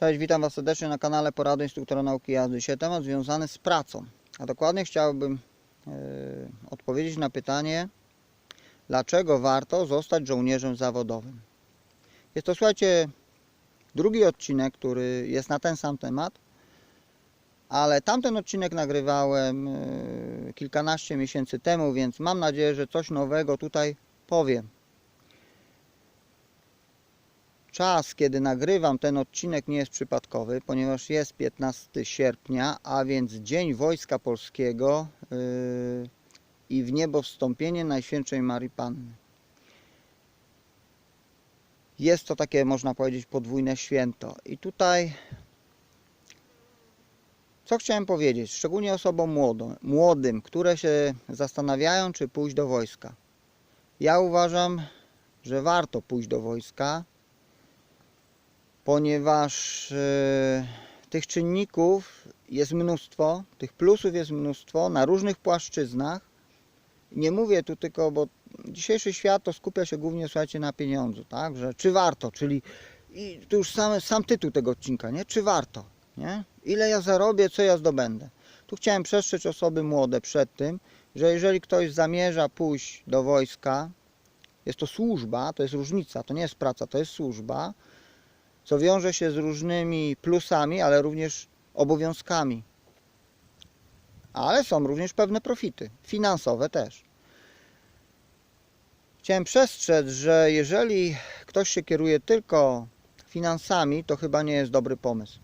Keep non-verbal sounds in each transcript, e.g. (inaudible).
Cześć, witam Was serdecznie na kanale Porady Instruktora Nauki Jazdy. Dzisiaj temat związany z pracą. A dokładnie chciałbym e, odpowiedzieć na pytanie, dlaczego warto zostać żołnierzem zawodowym. Jest to, słuchajcie, drugi odcinek, który jest na ten sam temat, ale tamten odcinek nagrywałem e, kilkanaście miesięcy temu, więc mam nadzieję, że coś nowego tutaj powiem. Czas, kiedy nagrywam ten odcinek nie jest przypadkowy, ponieważ jest 15 sierpnia, a więc Dzień Wojska Polskiego yy, i w niebo wstąpienie Najświętszej Marii Panny. Jest to takie, można powiedzieć, podwójne święto. I tutaj, co chciałem powiedzieć, szczególnie osobom młodym, które się zastanawiają, czy pójść do wojska. Ja uważam, że warto pójść do wojska, ponieważ e, tych czynników jest mnóstwo, tych plusów jest mnóstwo na różnych płaszczyznach. Nie mówię tu tylko, bo dzisiejszy świat to skupia się głównie, słuchajcie, na pieniądzu, tak? Że czy warto, czyli i tu już sam, sam tytuł tego odcinka, nie? Czy warto, nie? Ile ja zarobię, co ja zdobędę. Tu chciałem przestrzec osoby młode przed tym, że jeżeli ktoś zamierza pójść do wojska, jest to służba, to jest różnica, to nie jest praca, to jest służba, co wiąże się z różnymi plusami, ale również obowiązkami. Ale są również pewne profity, finansowe też. Chciałem przestrzec, że jeżeli ktoś się kieruje tylko finansami, to chyba nie jest dobry pomysł.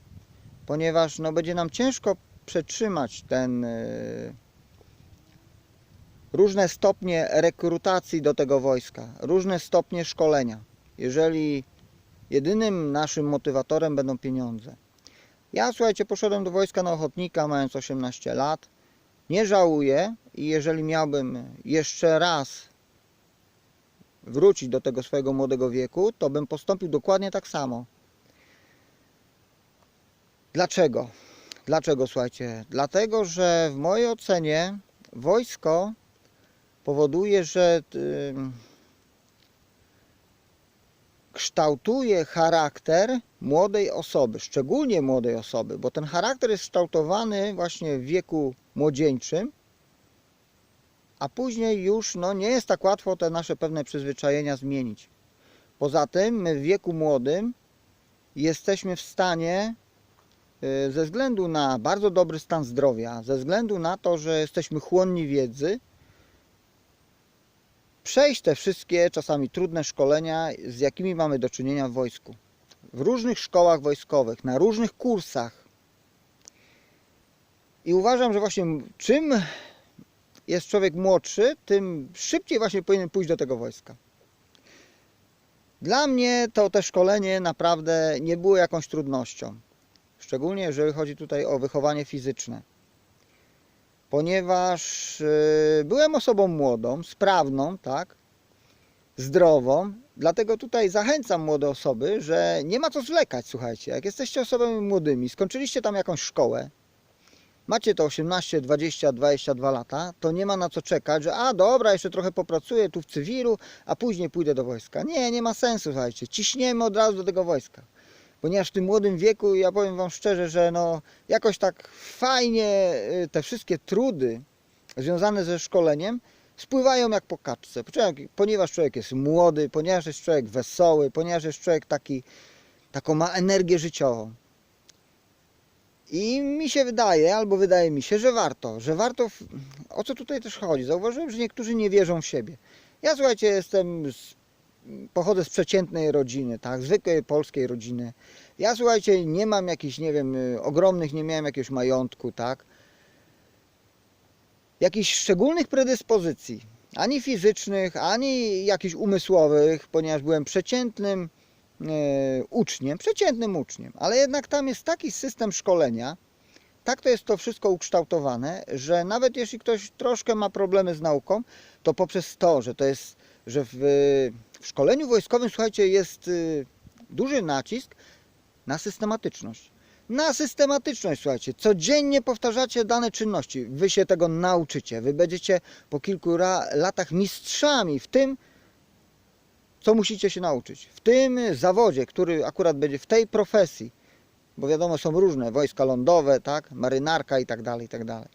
Ponieważ no, będzie nam ciężko przetrzymać ten yy, różne stopnie rekrutacji do tego wojska, różne stopnie szkolenia. Jeżeli jedynym naszym motywatorem będą pieniądze. Ja, słuchajcie, poszedłem do wojska na ochotnika, mając 18 lat. Nie żałuję i jeżeli miałbym jeszcze raz wrócić do tego swojego młodego wieku, to bym postąpił dokładnie tak samo. Dlaczego? Dlaczego, słuchajcie? Dlatego, że w mojej ocenie wojsko powoduje, że yy, kształtuje charakter młodej osoby, szczególnie młodej osoby, bo ten charakter jest kształtowany właśnie w wieku młodzieńczym, a później już no, nie jest tak łatwo te nasze pewne przyzwyczajenia zmienić. Poza tym my w wieku młodym jesteśmy w stanie y, ze względu na bardzo dobry stan zdrowia, ze względu na to, że jesteśmy chłonni wiedzy, przejść te wszystkie czasami trudne szkolenia, z jakimi mamy do czynienia w wojsku. W różnych szkołach wojskowych, na różnych kursach. I uważam, że właśnie czym jest człowiek młodszy, tym szybciej właśnie powinien pójść do tego wojska. Dla mnie to te szkolenie naprawdę nie było jakąś trudnością. Szczególnie jeżeli chodzi tutaj o wychowanie fizyczne ponieważ y, byłem osobą młodą, sprawną, tak, zdrową. Dlatego tutaj zachęcam młode osoby, że nie ma co zwlekać, słuchajcie. Jak jesteście osobami młodymi, skończyliście tam jakąś szkołę, macie to 18, 20, 22 lata, to nie ma na co czekać, że a dobra, jeszcze trochę popracuję tu w cywilu, a później pójdę do wojska. Nie, nie ma sensu, słuchajcie. Ciśniemy od razu do tego wojska ponieważ w tym młodym wieku, ja powiem Wam szczerze, że no jakoś tak fajnie y, te wszystkie trudy związane ze szkoleniem spływają jak po kaczce, ponieważ człowiek jest młody, ponieważ jest człowiek wesoły, ponieważ jest człowiek taki, taką ma energię życiową. I mi się wydaje, albo wydaje mi się, że warto, że warto, o co tutaj też chodzi. Zauważyłem, że niektórzy nie wierzą w siebie. Ja słuchajcie, jestem z pochodzę z przeciętnej rodziny, tak, zwykłej polskiej rodziny. Ja słuchajcie, nie mam jakichś, nie wiem, y, ogromnych, nie miałem jakiegoś majątku, tak. Jakichś szczególnych predyspozycji, ani fizycznych, ani jakichś umysłowych, ponieważ byłem przeciętnym e, uczniem, przeciętnym uczniem, ale jednak tam jest taki system szkolenia, tak to jest to wszystko ukształtowane, że nawet jeśli ktoś troszkę ma problemy z nauką, to poprzez to, że to jest, że w, w szkoleniu wojskowym, słuchajcie, jest y, duży nacisk na systematyczność. Na systematyczność, słuchajcie. Codziennie powtarzacie dane czynności. Wy się tego nauczycie. Wy będziecie po kilku latach mistrzami w tym, co musicie się nauczyć. W tym zawodzie, który akurat będzie w tej profesji. bo wiadomo, są różne, wojska lądowe, tak, marynarka i tak dalej, i tak dalej.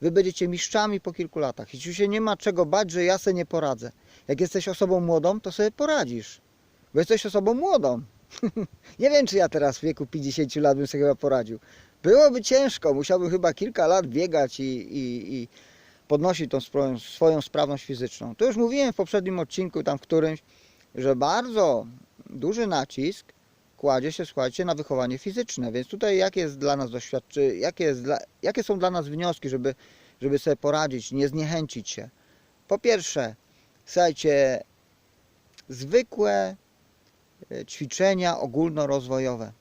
Wy będziecie mistrzami po kilku latach i tu się nie ma czego bać, że ja sobie nie poradzę. Jak jesteś osobą młodą, to sobie poradzisz, bo jesteś osobą młodą. (laughs) nie wiem, czy ja teraz w wieku 50 lat bym sobie chyba poradził. Byłoby ciężko, musiałbym chyba kilka lat biegać i, i, i podnosić tą swoją, swoją sprawność fizyczną. To już mówiłem w poprzednim odcinku, tam w którymś, że bardzo duży nacisk kładzie się, słuchajcie, na wychowanie fizyczne. Więc tutaj jakie jest dla nas doświadczenie, jakie, dla, jakie są dla nas wnioski, żeby, żeby sobie poradzić, nie zniechęcić się. Po pierwsze, słuchajcie, zwykłe e, ćwiczenia ogólnorozwojowe.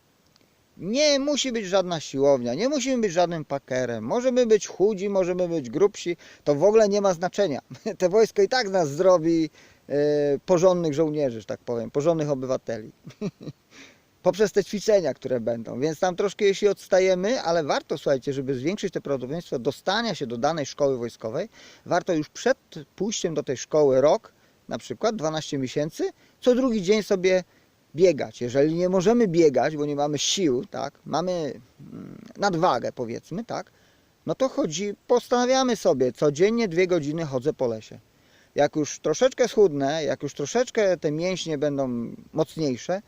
Nie musi być żadna siłownia, nie musimy być żadnym pakerem. Możemy być chudzi, możemy być grubsi, to w ogóle nie ma znaczenia. (laughs) Te wojsko i tak nas zrobi e, porządnych żołnierzy, że tak powiem, porządnych obywateli. (laughs) Poprzez te ćwiczenia, które będą. Więc tam troszkę jeśli odstajemy, ale warto, słuchajcie, żeby zwiększyć te prawdopodobieństwo dostania się do danej szkoły wojskowej, warto już przed pójściem do tej szkoły rok, na przykład 12 miesięcy, co drugi dzień sobie biegać. Jeżeli nie możemy biegać, bo nie mamy sił, tak, mamy mm, nadwagę powiedzmy, tak, no to chodzi, postanawiamy sobie, codziennie dwie godziny chodzę po lesie. Jak już troszeczkę schudnę, jak już troszeczkę te mięśnie będą mocniejsze,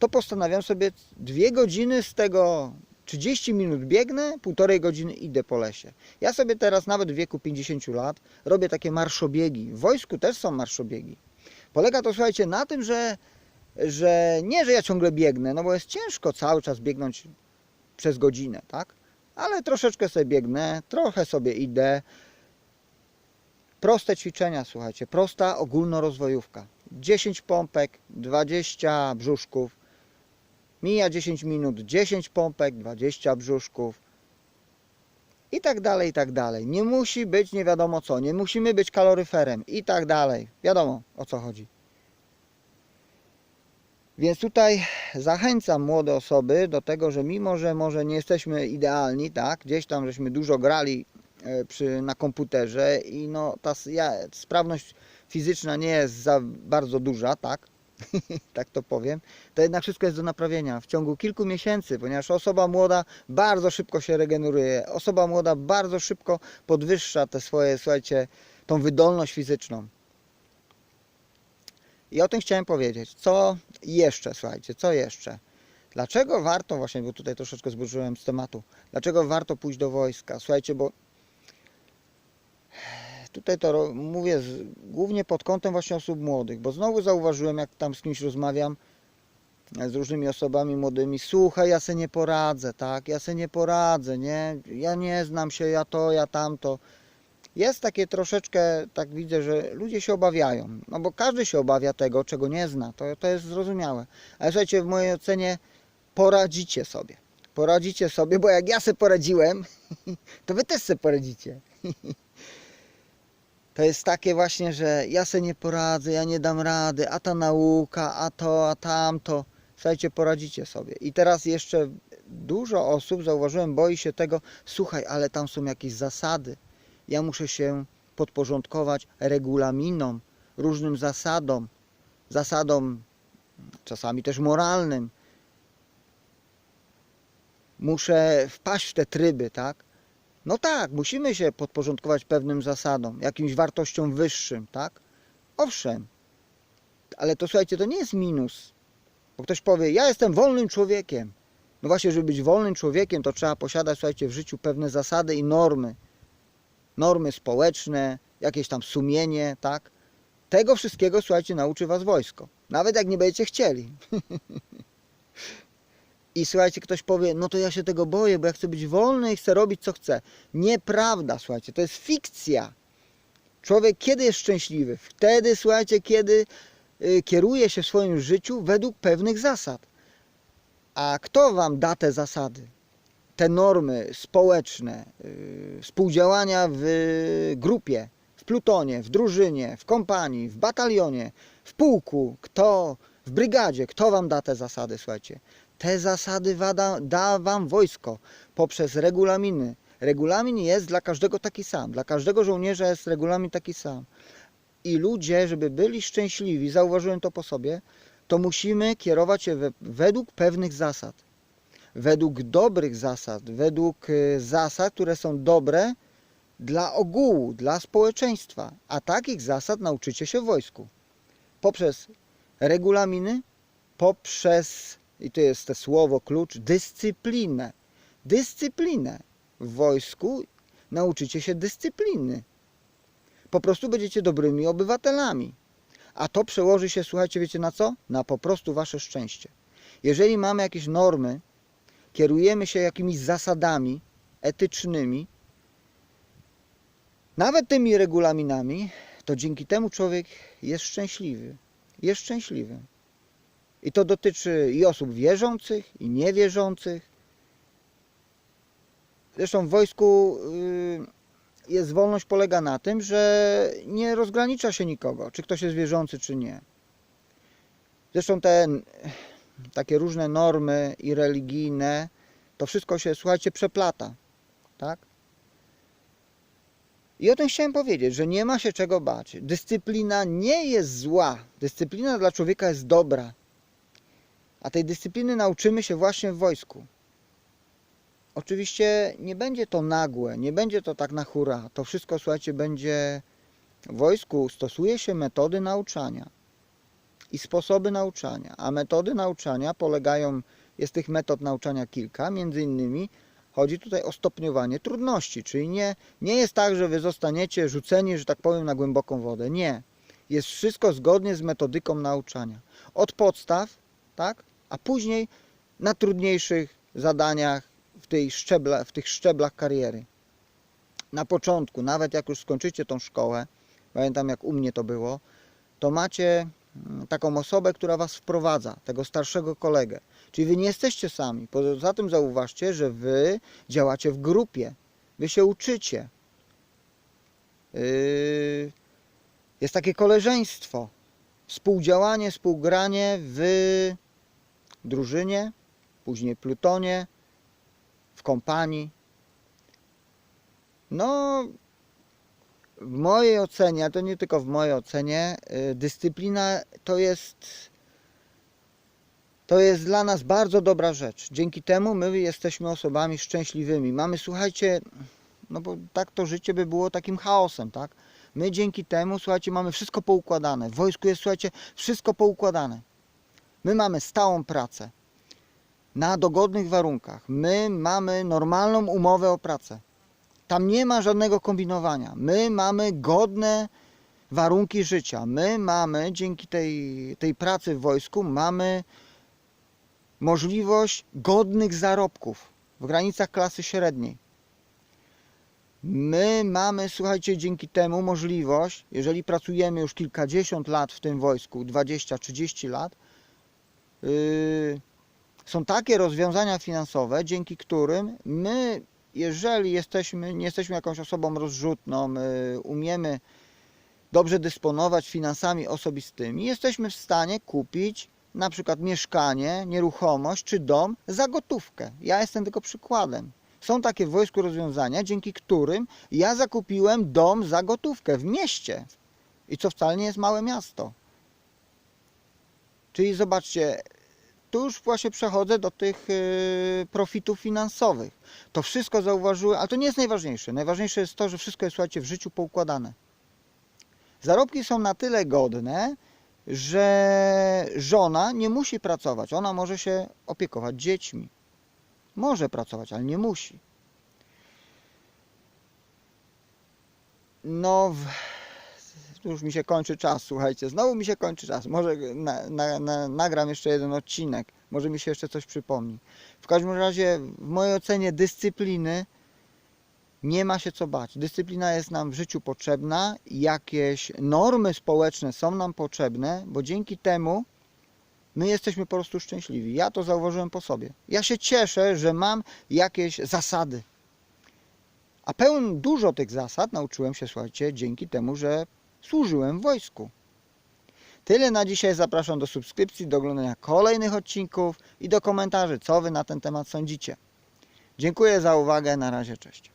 to postanawiam sobie dwie godziny z tego 30 minut biegnę, półtorej godziny idę po lesie. Ja sobie teraz nawet w wieku 50 lat robię takie marszobiegi. W wojsku też są marszobiegi. Polega to, słuchajcie, na tym, że że nie, że ja ciągle biegnę, no bo jest ciężko cały czas biegnąć przez godzinę, tak? Ale troszeczkę sobie biegnę, trochę sobie idę. Proste ćwiczenia, słuchajcie, prosta ogólnorozwojówka. 10 pompek, 20 brzuszków. Mija 10 minut, 10 pompek, 20 brzuszków. I tak dalej, i tak dalej. Nie musi być nie wiadomo co, nie musimy być kaloryferem i tak dalej. Wiadomo o co chodzi. Więc tutaj zachęcam młode osoby do tego, że mimo, że może nie jesteśmy idealni, tak, gdzieś tam żeśmy dużo grali e, przy, na komputerze i no ta ja, sprawność fizyczna nie jest za bardzo duża, tak, (laughs) tak to powiem, to jednak wszystko jest do naprawienia w ciągu kilku miesięcy, ponieważ osoba młoda bardzo szybko się regeneruje, osoba młoda bardzo szybko podwyższa te swoje, słuchajcie, tą wydolność fizyczną. I o tym chciałem powiedzieć. Co jeszcze, słuchajcie, co jeszcze? Dlaczego warto, właśnie, bo tutaj troszeczkę zboczyłem z tematu, dlaczego warto pójść do wojska? Słuchajcie, bo tutaj to mówię z, głównie pod kątem właśnie osób młodych, bo znowu zauważyłem, jak tam z kimś rozmawiam, e, z różnymi osobami młodymi, słuchaj, ja se nie poradzę, tak, ja se nie poradzę, nie, ja nie znam się, ja to, ja tamto. Jest takie troszeczkę, tak widzę, że ludzie się obawiają, no bo każdy się obawia tego, czego nie zna, to, to jest zrozumiałe. Ale słuchajcie, w mojej ocenie poradzicie sobie. Poradzicie sobie, bo jak ja sobie poradziłem, (laughs) to wy też sobie poradzicie. (laughs) To jest takie właśnie, że ja sobie nie poradzę, ja nie dam rady, a ta nauka, a to, a tamto. Słuchajcie, poradzicie sobie. I teraz jeszcze dużo osób, zauważyłem, boi się tego, słuchaj, ale tam są jakieś zasady. Ja muszę się podporządkować regulaminom, różnym zasadom, zasadom czasami też moralnym. Muszę wpaść w te tryby, tak? No tak, musimy się podporządkować pewnym zasadom, jakimś wartościom wyższym, tak? Owszem, ale to słuchajcie, to nie jest minus. Bo ktoś powie, ja jestem wolnym człowiekiem. No właśnie, żeby być wolnym człowiekiem, to trzeba posiadać, słuchajcie, w życiu pewne zasady i normy. Normy społeczne, jakieś tam sumienie, tak? Tego wszystkiego, słuchajcie, nauczy was wojsko. Nawet jak nie będziecie chcieli. (laughs) I słuchajcie, ktoś powie, no to ja się tego boję, bo ja chcę być wolny i chcę robić co chcę. Nieprawda, słuchajcie, to jest fikcja. Człowiek kiedy jest szczęśliwy? Wtedy, słuchajcie, kiedy y, kieruje się w swoim życiu według pewnych zasad. A kto wam da te zasady? Te normy społeczne, y, współdziałania w grupie, w plutonie, w drużynie, w kompanii, w batalionie, w pułku, kto w brygadzie, kto wam da te zasady, słuchajcie? Te zasady wada, da wam wojsko poprzez regulaminy. Regulamin jest dla każdego taki sam. Dla każdego żołnierza jest regulamin taki sam. I ludzie, żeby byli szczęśliwi, zauważyłem to po sobie, to musimy kierować się we, według pewnych zasad. według dobrych zasad, według y, zasad, które są dobre dla ogółu, dla społeczeństwa. A takich zasad nauczycie się w wojsku. Poprzez regulaminy, poprzez, i to jest to słowo klucz, dyscyplinę. Dyscyplinę. W wojsku nauczycie się dyscypliny. Po prostu będziecie dobrymi obywatelami. A to przełoży się, słuchajcie, wiecie na co? Na po prostu wasze szczęście. Jeżeli mamy jakieś normy, kierujemy się jakimiś zasadami etycznymi, nawet tymi regulaminami, to dzięki temu człowiek jest szczęśliwy. Jest szczęśliwy. I to dotyczy i osób wierzących, i niewierzących. Zresztą w wojsku y, jest wolność polega na tym, że nie rozgranicza się nikogo, czy ktoś jest wierzący, czy nie. Zresztą te takie różne normy i religijne, to wszystko się, słuchajcie, przeplata. Tak? I o tym chciałem powiedzieć, że nie ma się czego bać. Dyscyplina nie jest zła. Dyscyplina dla człowieka jest dobra. A tej dyscypliny nauczymy się właśnie w wojsku. Oczywiście nie będzie to nagłe, nie będzie to tak na hura. To wszystko, słuchajcie, będzie w wojsku stosuje się metody nauczania i sposoby nauczania. A metody nauczania polegają, jest tych metod nauczania kilka, między innymi chodzi tutaj o stopniowanie trudności, czyli nie, nie jest tak, że wy zostaniecie rzuceni, że tak powiem, na głęboką wodę. Nie. Jest wszystko zgodnie z metodyką nauczania. Od podstaw, tak, a później na trudniejszych zadaniach w, tej szczebla, w tych szczeblach kariery. Na początku, nawet jak już skończycie tą szkołę, pamiętam jak u mnie to było, to macie mm, taką osobę, która was wprowadza, tego starszego kolegę. Czyli wy nie jesteście sami. Poza tym zauważcie, że wy działacie w grupie. Wy się uczycie. Yy, Jest takie koleżeństwo, współdziałanie, współgranie w drużynie, później plutonie, w kompanii. No, w mojej ocenie, a to nie tylko w mojej ocenie, y, dyscyplina to jest to jest dla nas bardzo dobra rzecz. Dzięki temu my jesteśmy osobami szczęśliwymi. Mamy, słuchajcie, no bo tak to życie by było takim chaosem, tak? My dzięki temu, słuchajcie, mamy wszystko poukładane. W wojsku jest, słuchajcie, wszystko poukładane. My mamy stałą pracę na dogodnych warunkach. My mamy normalną umowę o pracę. Tam nie ma żadnego kombinowania. My mamy godne warunki życia. My mamy dzięki tej, tej pracy w wojsku mamy możliwość godnych zarobków w granicach klasy średniej. My mamy, słuchajcie, dzięki temu możliwość, jeżeli pracujemy już kilkadziesiąt lat w tym wojsku, 20-30 lat, są takie rozwiązania finansowe, dzięki którym my, jeżeli jesteśmy, nie jesteśmy jakąś osobą rozrzutną, yy, umiemy dobrze dysponować finansami osobistymi, jesteśmy w stanie kupić na przykład mieszkanie, nieruchomość czy dom za gotówkę. Ja jestem tylko przykładem. Są takie w wojsku rozwiązania, dzięki którym ja zakupiłem dom za gotówkę w mieście. I co wcale nie jest małe miasto. Czyli zobaczcie, tu już właśnie przechodzę do tych yy, profitów finansowych. To wszystko zauważyłem, ale to nie jest najważniejsze. Najważniejsze jest to, że wszystko jest, słuchajcie, w życiu poukładane. Zarobki są na tyle godne, że żona nie musi pracować. Ona może się opiekować dziećmi. Może pracować, ale nie musi. No, w- już mi się kończy czas, słuchajcie. Znowu mi się kończy czas. Może na, na, na, nagram jeszcze jeden odcinek. Może mi się jeszcze coś przypomni. W każdym razie, w mojej ocenie, dyscypliny nie ma się co bać. Dyscyplina jest nam w życiu potrzebna, jakieś normy społeczne są nam potrzebne, bo dzięki temu my jesteśmy po prostu szczęśliwi. Ja to zauważyłem po sobie. Ja się cieszę, że mam jakieś zasady. A pełen dużo tych zasad nauczyłem się, słuchajcie, dzięki temu, że służyłem w wojsku. Tyle na dzisiaj. Zapraszam do subskrypcji, do oglądania kolejnych odcinków i do komentarzy, co Wy na ten temat sądzicie. Dziękuję za uwagę. Na razie, cześć.